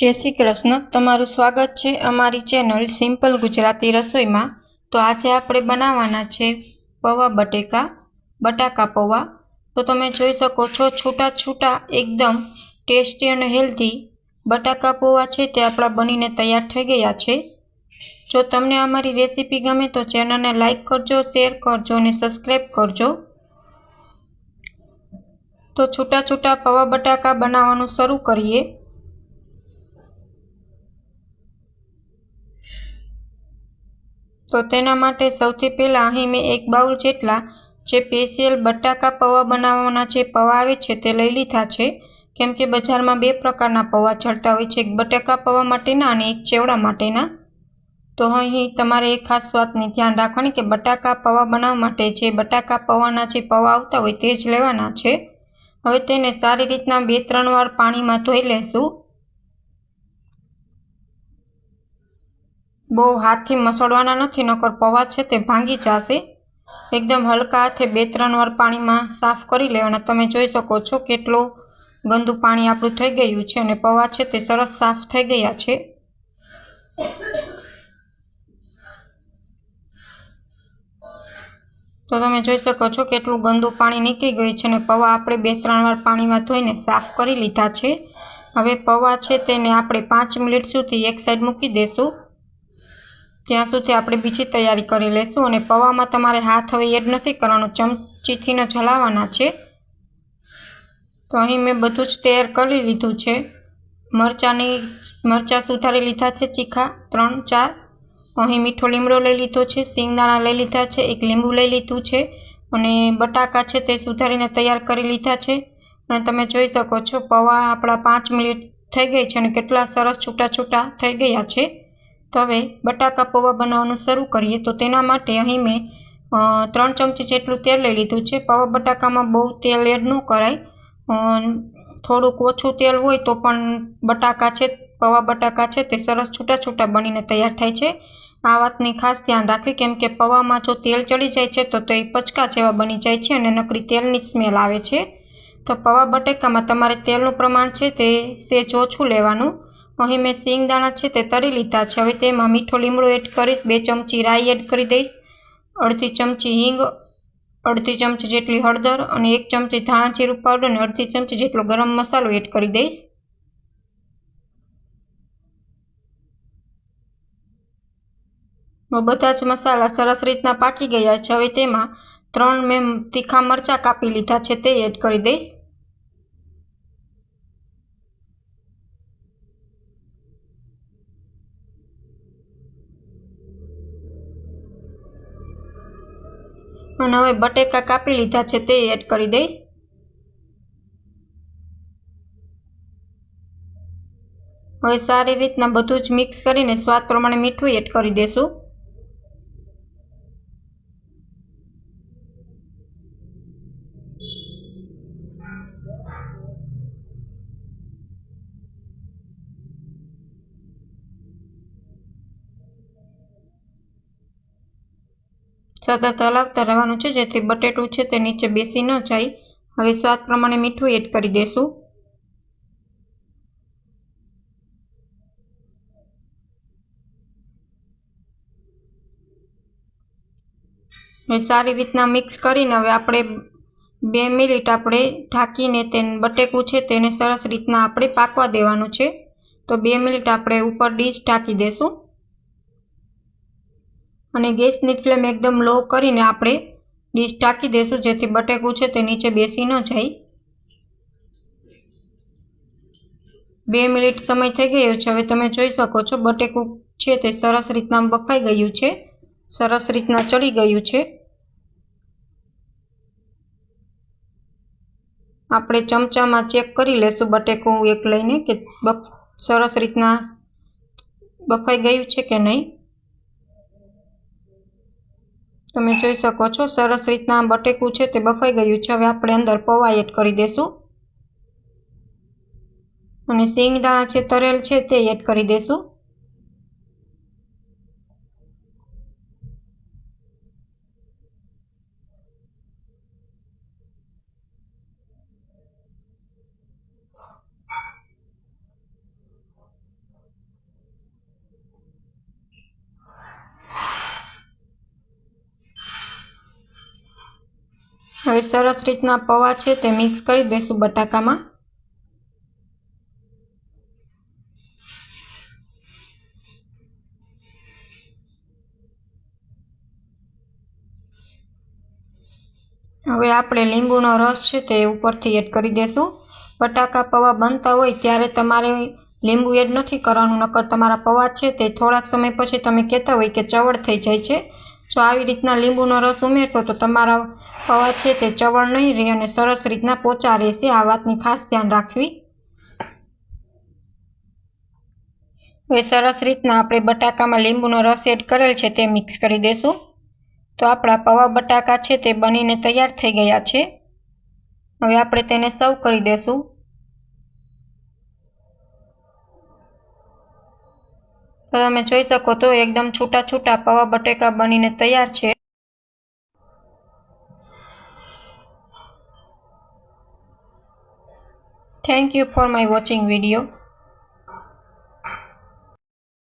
જય શ્રી કૃષ્ણ. તમારું સ્વાગત છે અમારી ચેનલ સિમ્પલ ગુજરાતી રસોઈમાં. તો આજે આપણે બનાવવાના છે પૌવા બટેકા, બટાકા પૌવા. તો તમે જોઈ શકો છો છૂટા છૂટા એકદમ ટેસ્ટી અને હેલ્ધી બટાકા પૌવા છે તે આપણા બનીને તૈયાર થઈ ગયા છે. જો તમને અમારી રેસીપી ગમે તો ચેનલને લાઇક કરજો, શેર કરજો અને સબસ્ક્રાઈબ કરજો. તો છૂટા છૂટા પૌવા બટાકા બનાવવાનું શરૂ કરીએ. તો તેના માટે સૌથી પહેલાં અહીં મેં એક બાઉલ જેટલા જે સ્પેશિયલ બટાકા પૌવા બનાવવાના જે પૌવા આવે છે તે લઈ લીધા છે. કેમ કે બજારમાં બે પ્રકારના પૌવા ચડતા હોય છે, એક બટાકા પૌવા માટેના અને એક ચેવડા માટેના. તો અહીં તમારે એ ખાસ વાતની ધ્યાન રાખવાની કે બટાકા પૌવા બનાવવા માટે જે બટાકા પૌવાના જે પૌવા આવતા હોય તે જ લેવાના છે. હવે તેને સારી રીતના બે ત્રણ વાર પાણીમાં ધોઈ લેશું. બહુ હાથથી મસળવાના નથી, નકર પૌવા છે તે ભાંગી જશે. એકદમ હલકા હાથે બે ત્રણ વાર પાણીમાં સાફ કરી લેવાના તમે જોઈ શકો છો કેટલું ગંદુ પાણી આપણું થઈ ગયું છે અને પૌવા છે તે સરસ સાફ થઈ ગયા છે. તો તમે જોઈ શકો છો કેટલું ગંદુ પાણી નીકળી ગયું છે અને પૌવા આપણે બે ત્રણ વાર પાણીમાં ધોઈને સાફ કરી લીધા છે. હવે પૌવા છે તેને આપણે પાંચ મિનિટ સુધી એક સાઈડ મૂકી દઈશું ત્યાં સુધી આપણે બીજી તૈયારી કરી લઈશું અને પૌવામાં તમારે હાથ હવે એડ નથી કરવાનો ચમચીથી હલાવવાના છે. તો અહીં મેં બધું જ તૈયાર કરી લીધું છે. મરચાંની, મરચાં સુધારી લીધા છે ચીખા, ત્રણ, ચાર. અહીં મીઠો લીમડો લઈ લીધો છે, સિંગદાણા લઈ લીધા છે, એક લીંબુ લઈ લીધું છે અને બટાકા છે તે સુધારીને તૈયાર કરી લીધા છે. અને તમે જોઈ શકો છો પૌવા આપણા પાંચ મિનિટ થઈ ગઈ છે અને કેટલા સરસ છૂટા છૂટા થઈ ગયા છે. હવે બટાકા પૌવા બનાવવાનું શરૂ કરીએ. તો તેના માટે અહીં મેં ત્રણ ચમચી જેટલું તેલ લઈ લીધું છે. પૌવા બટાકામાં બહુ તેલ એડ ન કરાય. થોડુંક ઓછું તેલ હોય તો પણ બટાકા છે, પૌવા બટાકા છે તે સરસ છૂટા છૂટા બનીને તૈયાર થાય છે. આ વાતની ખાસ ધ્યાન રાખવી કેમ કે પૌવામાં જો તેલ ચડી જાય છે તો તે પચકા જેવા બની જાય છે અને નકરી તેલની સ્મેલ આવે છે. તો પૌવા બટેકામાં તમારે તેલનું પ્રમાણ છે તે સેજ ઓછું લેવાનું. અહીં મેં સિંગદાણા છે તે તરી લીધા છે. હવે તેમાં મીઠો લીમડો એડ કરીશ. બે ચમચી રાઈ એડ કરી દઈશ. અડધી ચમચી હિંગ, અડધી ચમચી જેટલી હળદર અને એક ચમચી ધાણા જીરું પાવડર અને અડધી ચમચી જેટલો ગરમ મસાલો એડ કરી દઈશ. બધા જ મસાલા સરસ રીતના પાકી ગયા છે. હવે તેમાં ત્રણ મેં તીખા મરચાં કાપી લીધા છે તે એડ કરી દઈશ. અને હવે બટેકા કાપી લીધા છે તે એડ કરી દઈશ. હવે સારી રીતના બધું જ મિક્સ કરીને સ્વાદ પ્રમાણે મીઠું એડ કરી દઈશું સતત હલાવતા રહેવાનું છે, જેથી બટેટું છે તે નીચે બેસી ન જાય. હવે સ્વાદ પ્રમાણે મીઠું એડ કરી દઈશું હવે સારી રીતના મિક્સ કરીને હવે આપણે બે મિનિટ આપણે ઢાંકીને તે બટેકું છે તેને સરસ રીતના આપણે પાકવા દેવાનું છે. તો બે મિનિટ આપણે ઉપર ડીશ ઢાંકી દઈશું અને ગેસની ફ્લેમ એકદમ લો કરીને આપણે ડીશ ટાંકી દઈશું જેથી બટેકું છે તે નીચે બેસી ન જાય. બે મિનિટ સમય થઈ ગયો છે. હવે તમે જોઈ શકો છો, બટેકું છે તે સરસ રીતના બફાઈ ગયું છે. સરસ રીતના ચડી ગયું છે. આપણે ચમચામાં ચેક કરી લેશું બટેકું એક લઈને કે બફ સરસ રીતના બફાઈ ગયું છે કે નહીં. તમે જોઈ શકો છો, સરસ રીતના બટેકું છે તે બફાઈ ગયું છે. હવે આપણે અંદર પૌવા એડ કરી દઈશું અને સિંગદાણા છે તરેલ છે તે એડ કરી દઈશું હવે સરસ રીતના પૌવા છે તે મિક્સ કરી દઈશું બટાકામાં. હવે આપણે લીંબુનો રસ છે તે ઉપરથી એડ કરી દઈશું. બટાકા પૌવા બનતા હોય ત્યારે તમારે લીંબુ એડ નથી કરવાનું, નકર તમારા પૌવા છે તે થોડાક સમય પછી તમે કહેતા હોય કે ચવડ થઈ જાય છે. જો આવી રીતના લીંબુનો રસ ઉમેરશો તો તમારા છે તે ચવળ નહીં રહે અને સરસ રીતના પોચા રહેશે. આ વાતની ખાસ ધ્યાન રાખવી. હવે સરસ રીતના આપણે બટાકામાં લીંબુનો રસ એડ કરેલ છે તે મિક્સ કરી દઈશું તો આપણા પવા બટાકા છે તે બનીને તૈયાર થઈ ગયા છે. હવે આપણે તેને સર્વ કરી દઈશું તો તમે જોઈ શકો તો એકદમ છૂટા છૂટા પવા બટેકા બનીને તૈયાર છે. Thank you for my watching video